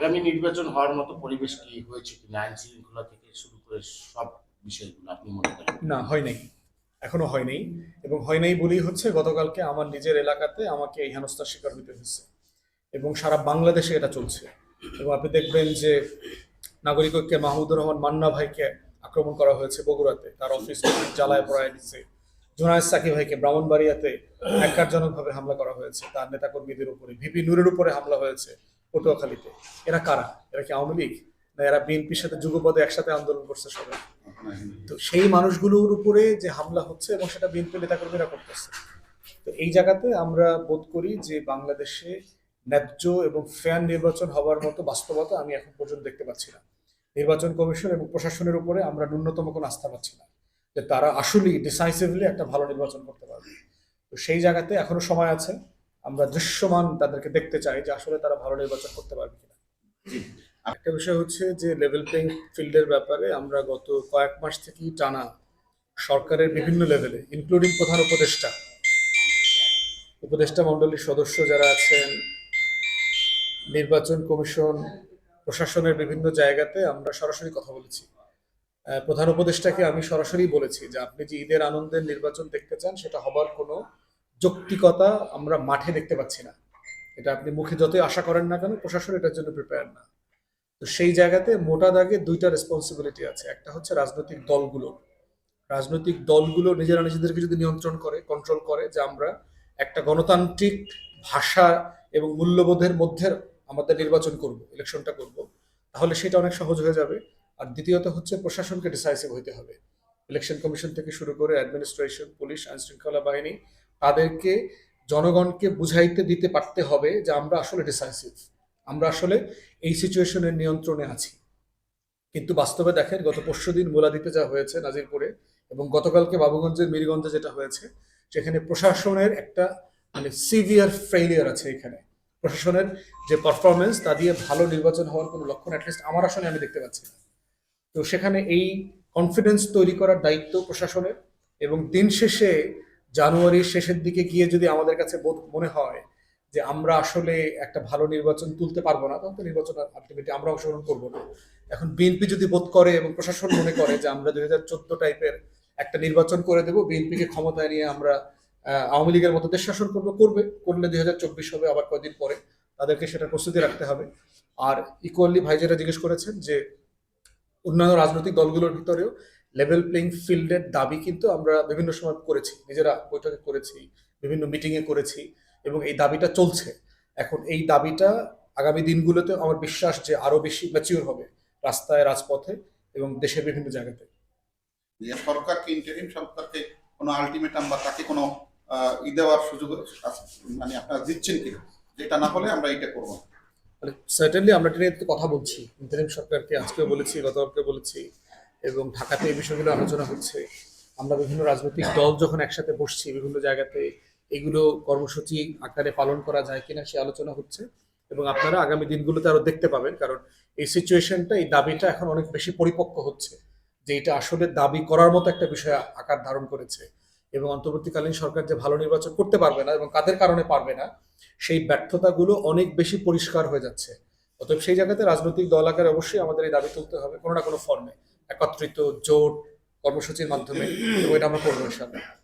আগামী নির্বাচন হওয়ার মতো পরিবেশ কি হয়েছে কিনা? আইন শৃঙ্খলা থেকে শুরু করে সব বিষয়গুলো আপনি মনে করেন? না, হয় নাই। এখনও হয় নাই। এবং হয় নাই বলেই হচ্ছে গতকালকে আমার নিজের এলাকাতে আমাকে এই হেনস্থার শিকার হতে হয়েছে। এবং সারা বাংলাদেশে এটা চলছে। এবং আপনি দেখবেন যে নাগরিক ঐক্যে মাহমুদুর রহমান মান্না ভাইকে আক্রমণ করা হয়েছে বগুড়াতে। তার অফিস জ্বালায় পড়ায় দিচ্ছে জোনায়েদ সাকি ভাইকে ব্রাহ্মণবাড়িয়াতে একজনকভাবে হামলা করা হয়েছে। তার নেতাকর্মীদের উপরে, ভিপি নূরের উপরে হামলা হয়েছে। পটুয়াখালীতে। এরা কারা? এরা কি আওয়ামী লীগ? না এরা বিএনপির সাথে যুগপদে একসাথে আন্দোলন করছে সবাই? তো সেই মানুষগুলোর উপরে যে হামলা হচ্ছে এবং সেটা বিএনপি নেতাকর্মীরা করতেছে। তো এই জায়গাতে আমরা বোধ করি যে বাংলাদেশে ন্যায্য এবং ফ্যান নির্বাচন হওয়ার মতো বাস্তবতা আমি এখন পর্যন্ত দেখতে পাচ্ছি না। নির্বাচন কমিশন এবং প্রশাসনের উপরে আমরা ন্যূনতম কোনো আস্থা পাচ্ছি না যে তারা আসলেই ডিসাইসিভলি একটা ভালো নির্বাচন করতে পারবে। তো সেই জায়গাতে এখনও সময় আছে। আমরা দৃশ্যমান তাদেরকে দেখতে চাই যে আসলে তারা ভালো নির্বাচন করতে পারবে কিনা। একটা বিষয় হচ্ছে যে লেভেল প্লেইং ফিল্ডের ব্যাপারে আমরা গত কয়েক মাস থেকেই টানা সরকারের বিভিন্ন লেভেলে ইনক্লুডিং প্রধান উপদেষ্টা। উপদেষ্টা মণ্ডলীর সদস্য যারা আছেন নির্বাচন কমিশন প্রশাসনের বিভিন্ন জায়গাতে আমরা সরাসরি কথা বলেছি। প্রধান উপদেষ্টাকে আমি সরাসরি বলেছি যে আপনি যে ঈদের আনন্দের নির্বাচন দেখতে চান সেটা হবার কোনো যৌক্তিকতা আমরা মাঠে দেখতে পাচ্ছি না। এটা আপনি মুখে যতই আশা করেন না কেন, প্রশাসন এটার জন্য প্রিপেয়ার না। তো সেই জায়গাতে মোটা দাগে দুইটা রেসপন্সিবিলিটি আছে। একটা হচ্ছে রাজনৈতিক দলগুলো। রাজনৈতিক দলগুলো নিজেরা নিজেদেরকে যদি নিয়ন্ত্রণ করে কন্ট্রোল করে যে আমরা একটা গণতান্ত্রিক ভাষা এবং মূল্যবোধের মধ্যে আমাদের নির্বাচন করব ইলেকশনটা করব, তাহলে সেটা অনেক সহজ হয়ে যাবে। আর দ্বিতীয়ত হচ্ছে প্রশাসনকে ডিসাইসিভ হইতে হবে। ইলেকশন কমিশন থেকে শুরু করে অ্যাডমিনিস্ট্রেশন পুলিশ আইন শৃঙ্খলা বাহিনী তাদেরকে, জনগণকে বুঝাইতে দিতে পারতে হবে যে আমরা আসলে ডিসাইসিভ আমরা আসলে এই সিচুয়েশনের নিয়ন্ত্রণে আছি। কিন্তু বাস্তবে দেখেন, গত পরশু দিন মোলাদিতে যা হয়েছে নাজিরপুরে এবং গতকালকে বাবুগঞ্জের মিরগঞ্জে যেটা হয়েছে, সেখানে প্রশাসনের একটা মানে সিভিয়ার ফেইলিয়ার আছে এখানে। প্রশাসনের যে পারফরমেন্স তা দিয়ে ভালো নির্বাচন হওয়ার কোনো লক্ষণ অ্যাটলিস্ট আমার আসলে আমি দেখতে পাচ্ছি না। তো সেখানে এই কনফিডেন্স তৈরি করার দায়িত্ব প্রশাসনের এবং দিন শেষে জানুয়ারির শেষের দিকে গিয়ে যদি আমাদের কাছে বোধ মনে হয় যে আমরা আসলে একটা ভালো নির্বাচন তুলতে পারব না, তখন তো নির্বাচন আলটিমেটলি আমরা অংশগ্রহণ করব না। এখন বিএনপি যদি বোধ করে এবং প্রশাসন মনে করে যে আমরা দুই হাজার চোদ্দ টাইপের একটা নির্বাচন করে দেবো, বিএনপিকে ক্ষমতায় নিয়ে আমরা আওয়ামী লীগের মতো দেশ শাসন করব, করবে, করলে দুই হাজার চব্বিশ হবে, আবার কয়েকদিন পরে তাদেরকে সেটা প্রস্তুতি রাখতে হবে। আর ইকুয়ালি ভাই যেটা জিজ্ঞেস করেছেন যে অন্যান্য রাজনৈতিক দলগুলোর ভিতরেও লেভেল প্লেইং ফিল্ডের দাবি কিন্তু আমরা বিভিন্ন সময় করেছি নিজেরা বৈঠকে করেছি বিভিন্ন মিটিংয়ে করেছি এবং এই দাবিটা চলছে। এখন এই দাবিটা আগামী দিনগুলোতে আমার বিশ্বাস যে আরও বেশি ম্যাচিওর হবে রাস্তায় রাজপথে এবং দেশের বিভিন্ন জায়গাতে। যে সরকারকে ইন্টারিম সরকারকে কোনো আলটিমেটাম বা তাকে কোনো ই দেওয়ার সুযোগ আছে মানে আপনারা দিচ্ছেন কি যেটা না হলে আমরা এটা করব না। মানে সার্টেনলি আমরা এটা নিয়ে কথা বলছি। ইন্টারিম সরকারকে আজকেও বলেছি গতকালকে বলেছি। এবং ঢাকাতে এই বিষয়গুলো আলোচনা হচ্ছে। আমরা বিভিন্ন রাজনৈতিক দল যখন একসাথে বসছি বিভিন্ন জায়গাতে এগুলো কর্মসূচি আকারে পালন করা যায় কিনা সে আলোচনা হচ্ছে এবং আপনারা আগামী দিনগুলোতে আরও দেখতে পাবেন কারণ এই সিচুয়েশনটা এই দাবিটা এখন অনেক বেশি পরিপক্ক হচ্ছে যে এটা আসলে দাবি করার মতো একটা বিষয় আকার ধারণ করেছে। এবং অন্তর্বর্তীকালীন সরকার যে ভালো নির্বাচন করতে পারবে না এবং কাদের কারণে পারবে না সেই ব্যর্থতাগুলো অনেক বেশি পরিষ্কার হয়ে যাচ্ছে। অতএব সেই জায়গাতে রাজনৈতিক দল আকারে অবশ্যই আমাদের এই দাবি তুলতে হবে কোনো না কোনো ফর্মে। একত্রিত জোট কর্মসূচির মাধ্যমে এটা আমরা করব ইনশাআল্লাহ।